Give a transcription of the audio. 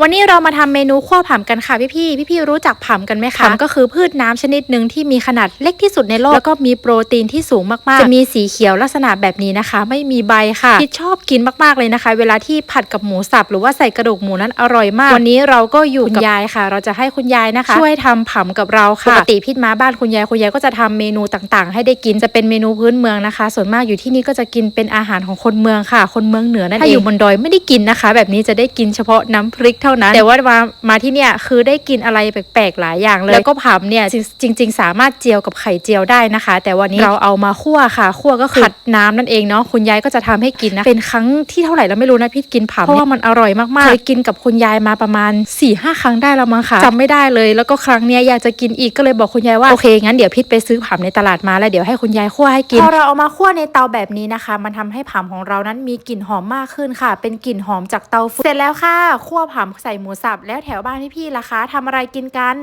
วันนี้เรามาทำเมนูขั้วผำกันค่ะพี่พี่พี่พี่ๆรู้จักผำกันไหมคะผำก็คือพืชน้ำชนิดหนึ่งที่มีขนาดเล็กที่สุดในโลกแล้วก็มีโปรตีนที่สูงมากๆ จะมีสีเขียวลักษณะแบบนี้นะคะ ไม่มีใบค่ะพี่ชอบกินมากๆเลยนะคะ เวลาที่ผัดกับหมูสับหรือว่าใส่กระดูกหมูนั้นอร่อยมาก วันนี้เราก็อยู่กับยายค่ะ เราจะให้คุณยายนะคะ ช่วยทำผำกับเราค่ะปกติพี่มาบ้านคุณยายคุณยายก็จะทำเมนูต่างๆ ให้ได้กินจะเป็นเมนูพื้นเมืองนะคะ ส่วนมากอยู่ที่นี่ก็จะกินเป็นอาหารของคนเมืองค่ะ คนเมืองเหนือนั่นเองถ้าอยู่บนดอยไม่ได้กินนะคะ แบบนี้จะได้กินเฉพาะน้ำพริกเท่านั้น แต่ว่ามามาที่เนี่ยคือได้กินอะไรแปลกๆหลายอย่างเลย แล้วก็ผำเนี่ยจริง ๆ สามารถเจียวกับไข่เจียวได้นะคะ แต่วันนี้เราเอามาคั่วค่ะคั่วก็คือผัดน้ำนั่นเองเนาะคุณยายก็จะทำให้กินนะเป็นครั้งที่เท่าไหร่แล้วไม่รู้นะพี่กินผำเพราะว่ามันอร่อยมากๆเคยกินกับคุณยายมาประมาณ4ี่ห้าครั้งได้แล้วมั้งค่ะจำไม่ได้เลย แล้วก็ครั้งเนี้ยอยากจะกินอีกก็เลยบอกคุณยายว่าโอเคงั้นเดี๋ยวพี่ไปซื้อผำในตลาดมาแล้วเดี๋ยวให้คุณยายคั่วให้กินพอเราเอามาคั่วในเตาแบบนี้นะคะ มันทำให้ผำของเรานั้นมีกลิ่นหอมมากขึ้นค่ะ เป็นกลิ่นหอมจากเตาฟืนเสร็จแล้วค่ะคั่วผำใส่หมูสับแล้วแถวบ้านพี่ๆล่ะคะทำอะไรกินกัน